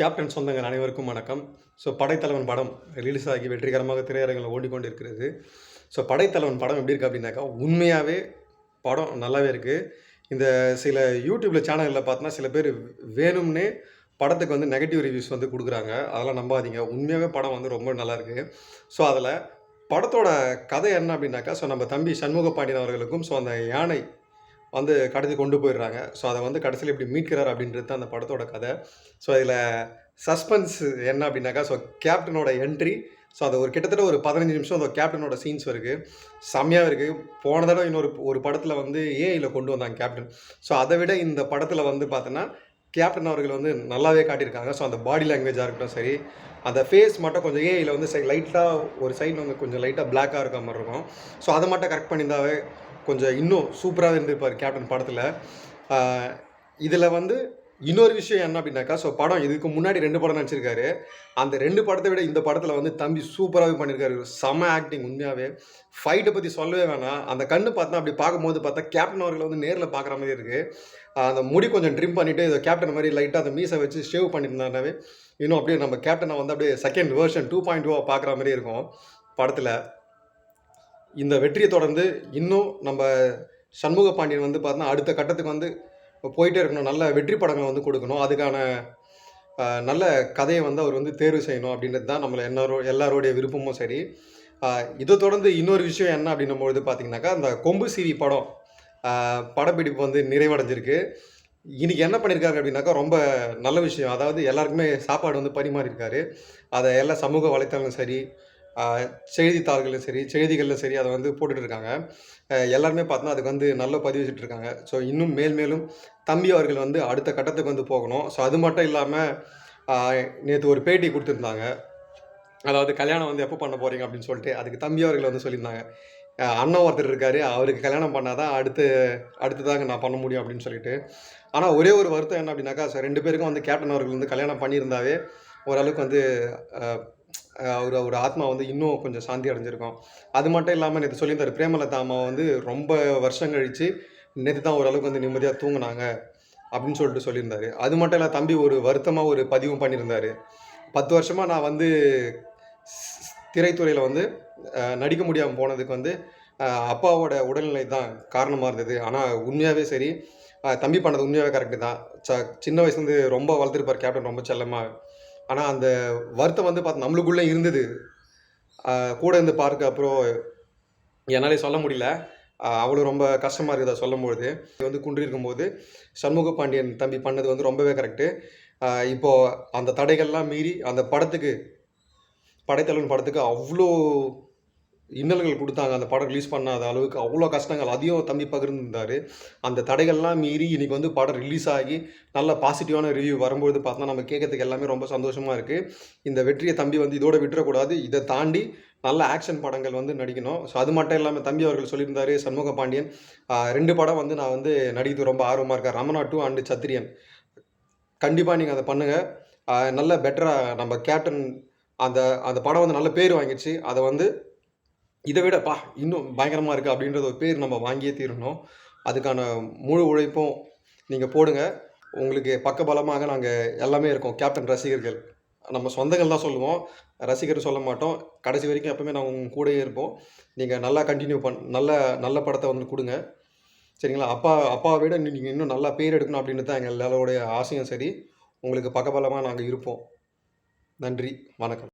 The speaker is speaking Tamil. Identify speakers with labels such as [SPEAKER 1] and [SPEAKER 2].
[SPEAKER 1] கேப்டன் சொந்தங்கள் அனைவருக்கும் வணக்கம். ஸோ படைத்தலைவன் படம் ரிலீஸ் ஆகி வெற்றிகரமாக திரையரங்கில் ஓடிக்கொண்டிருக்கிறது ஸோ படைத்தலைவன் படம் எப்படி இருக்குது அப்படின்னாக்கா உண்மையாகவே படம் நல்லாவே இருக்குது இந்த சில யூடியூப்பில் சேனலில் பார்த்தோன்னா சில பேர் வேணும்னே படத்துக்கு வந்து நெகட்டிவ் ரிவ்யூஸ் வந்து கொடுக்குறாங்க. அதெல்லாம் நம்பாதீங்க. உண்மையாகவே படம் வந்து ரொம்ப நல்லா இருக்குது ஸோ அதில் படத்தோட கதை என்ன அப்படின்னாக்கா ஸோ நம்ம தம்பி சண்முக பாண்டியன் அவர்களுக்கும் ஸோ அந்த யானை வந்து கடத்தி கொண்டு போயிடுறாங்க. ஸோ அதை வந்து கடைசியில் எப்படி மீட்கிறார் அப்படின்றது தான் அந்த படத்தோட கதை. ஸோ இதில் சஸ்பென்ஸ் என்ன அப்படின்னாக்கா ஸோ கேப்டனோட என்ட்ரி ஸோ அது ஒரு கிட்டத்தட்ட ஒரு பதினஞ்சு நிமிஷம் அந்த கேப்டனோட சீன்ஸ் இருக்குது செம்மையாக இருக்குது போன தடவை இன்னொரு ஒரு படத்தில் வந்து ஏஐயில் கொண்டு வந்தாங்க கேப்டன் ஸோ அதை விட இந்த படத்தில் வந்து பார்த்தோன்னா கேப்டன் அவர்கள் வந்து நல்லாவே காட்டியிருக்காங்க. ஸோ அந்த பாடி லாங்குவேஜாக இருக்கட்டும் சரி அந்த ஃபேஸ் மட்டும் கொஞ்சம் ஏஐயில் வந்து சை லைட்டாக ஒரு சைடு வந்து கொஞ்சம் லைட்டாக பிளாக்காக இருக்க மாதிரி இருக்கும். ஸோ அதை மட்டும் கரெக்ட் பண்ணியிருந்தாவே கொஞ்சம் இன்னும் சூப்பராக இருந்திருப்பார் கேப்டன் படத்தில். இதில் வந்து இன்னொரு விஷயம் என்ன அப்படின்னாக்கா ஸோ படம் இதுக்கு முன்னாடி ரெண்டு படம் நடிச்சிருக்காரு. அந்த ரெண்டு படத்தை விட இந்த படத்தில் வந்து தம்பி சூப்பராகவே பண்ணியிருக்காரு செம ஆக்டிங் உண்மையாகவே ஃபைட்டை பற்றி சொல்லவே வேணாம். அந்த கண்ணு பார்த்தா அப்படி பார்க்கும்போது பார்த்தா கேப்டன் அவர்களை வந்து நேரில் பார்க்குற மாதிரி இருக்குது அந்த முடி கொஞ்சம் ட்ரிம் பண்ணிவிட்டு இதை கேப்டன் மாதிரி லைட்டாக அந்த மீசை வச்சு ஷேவ் பண்ணியிருந்தாவே இன்னும் அப்படியே நம்ம கேப்டனை வந்து அப்படியே செகண்ட் வேர்ஷன் டூ பாயிண்ட் டூவாக பார்க்குற மாதிரி இருக்கும் படத்தில். இந்த வெற்றியை தொடர்ந்து இன்னும் நம்ம சண்முக பாண்டியன் வந்து பார்த்தோன்னா அடுத்த கட்டத்துக்கு வந்து போயிட்டே இருக்கணும். நல்ல வெற்றி படங்களை வந்து கொடுக்கணும். அதுக்கான நல்ல கதையை வந்து அவர் வந்து தேர்வு செய்யணும் அப்படின்றது தான் நம்மளை எல்லாரோ எல்லாருடைய விருப்பமும் சரி. இதை தொடர்ந்து இன்னொரு விஷயம் என்ன அப்படின்னும் பொழுது பார்த்தீங்கன்னாக்கா அந்த கொம்பு சீவி படம் படப்பிடிப்பு வந்து நிறைவடைஞ்சிருக்கு. இன்றைக்கி என்ன பண்ணியிருக்காரு அப்படின்னாக்கா ரொம்ப நல்ல விஷயம். அதாவது எல்லாருக்குமே சாப்பாடு வந்து பரிமாறியிருக்காரு. அதை எல்லா சமூக வலைத்தளங்களும் சரி செய்தித்தாள்களும் சரி செய்திகளிலும் சரி அதை வந்து போட்டுட்ருக்காங்க எல்லாருமே பார்த்தோன்னா அதுக்கு வந்து நல்ல பதிவு வச்சுட்டு இருக்காங்க. ஸோ இன்னும் மேல் மேலும் தம்பி அவர்கள் வந்து அடுத்த கட்டத்துக்கு வந்து போகணும். ஸோ அது மட்டும் இல்லாமல் நேற்று ஒரு பேட்டி கொடுத்துருந்தாங்க. அதாவது கல்யாணம் வந்து எப்போ பண்ண போகிறீங்க அப்படின்னு சொல்லிட்டு அதுக்கு தம்பி அவர்கள் வந்து சொல்லியிருந்தாங்க. அண்ணன் ஒருத்தர் இருக்காரு அவருக்கு கல்யாணம் பண்ணாதான் அடுத்து அடுத்ததாங்க நான் பண்ண முடியும் அப்படின்னு சொல்லிட்டு. ஆனால் ஒரே ஒரு வருத்தம் என்ன அப்படின்னாக்கா சார் ரெண்டு பேருக்கும் வந்து கேப்டன் அவர்கள் வந்து கல்யாணம் பண்ணியிருந்தாவே ஓரளவுக்கு வந்து அவர் அவர் ஒரு ஆத்மா வந்து இன்னும் கொஞ்சம் சாந்தி அடைஞ்சிருக்கும். அது மட்டும் இல்லாமல் நேற்று சொல்லியிருந்தார் பிரேமலதா அம்மா வந்து ரொம்ப வருஷம் கழித்து நேற்று தான் ஓரளவுக்கு வந்து நிம்மதியாக தூங்கினாங்க அப்படின்னு சொல்லிட்டு சொல்லியிருந்தாரு. அது மட்டும் இல்லை தம்பி ஒரு வருத்தமாக ஒரு பதிவும் பண்ணியிருந்தாரு. பத்து வருஷமாக நான் வந்து திரைத்துறையில் வந்து நடிக்க முடியாமல் போனதுக்கு வந்து அப்பாவோட உடல்நிலை தான் காரணமாக இருந்தது. ஆனால் உண்மையாகவே சரி தம்பி பண்ணது உண்மையாகவே கரெக்டு தான். ச சின்ன வயசுலேருந்து ரொம்ப வளர்த்துருப்பார் கேப்டன் ரொம்ப செல்லமாக ஆனால் அந்த வருத்தம் வந்து பார்த்து நம்மளுக்குள்ளே இருந்தது. கூட இருந்து பார்க்க அப்புறம் என்னாலே சொல்ல முடியல. அவ்வளோ ரொம்ப கஷ்டமாக இருக்குதா சொல்லும்பொழுது. வந்து குன்றி இருக்கும்போது சண்முக பாண்டியன் தம்பி பண்ணது வந்து ரொம்பவே கரெக்டு இப்போது அந்த தடைகள்லாம் மீறி அந்த படத்துக்கு படைத்தலைவன் படத்துக்கு அவ்வளோ இன்னல்கள் கொடுத்தாங்க. அந்த படம் ரிலீஸ் பண்ணாத அளவுக்கு அவ்வளோ கஷ்டங்கள். அதையும் தம்பி பகிர்ந்துருந்தார். அந்த தடைகள்லாம் மீறி இன்றைக்கி வந்து படம் ரிலீஸ் ஆகி நல்ல பாசிட்டிவான ரிவ்யூ வரும்போது பார்த்தா நம்ம கேட்கறதுக்கு எல்லாமே ரொம்ப சந்தோஷமாக இருக்குது இந்த வெற்றியை தம்பி வந்து இதோட விட்டுறக்கூடாது. இதை தாண்டி நல்ல ஆக்ஷன் படங்கள் வந்து நடிக்கணும். ஸோ அது மட்டும் இல்லாமல் தம்பி அவர்கள் சொல்லியிருந்தார் சண்முக பாண்டியன். ரெண்டு படம் வந்து நான் வந்து நடிக்கிறது ரொம்ப ஆர்வமாக இருக்கேன். ரமணா டூ அண்டு சத்திரியன். கண்டிப்பாக நீங்கள் அதை பண்ணுங்கள் நல்ல பெட்டராக நம்ம கேப்டன் அந்த அந்த படம் வந்து நல்ல பேர் வாங்கிடுச்சு. அதை வந்து இதை விட பா இன்னும் பயங்கரமாக இருக்குது அப்படின்றது ஒரு பேர் நம்ம வாங்கியே தீரணும். அதுக்கான முழு உழைப்பும் நீங்கள் போடுங்க. உங்களுக்கு பக்கபலமாக நாங்கள் எல்லாமே இருக்கோம். கேப்டன் ரசிகர்கள். நம்ம சொந்தங்கள் தான் சொல்லுவோம். ரசிகர் சொல்ல மாட்டோம். கடைசி வரைக்கும் எப்பவுமே நாங்கள் உங்கள் கூடயே இருப்போம். நீங்கள் நல்லா கண்டினியூ பண் நல்ல நல்ல படத்தை வந்து கொடுங்க. சரிங்களா? அப்பா அப்பாவை விட நீங்கள் இன்னும் நல்லா பேர் எடுக்கணும் அப்படின்னு தான் எங்கள் எல்லாரோடைய ஆசையும் சரி. உங்களுக்கு பக்கபலமாக நாங்கள் இருப்போம். நன்றி. வணக்கம்.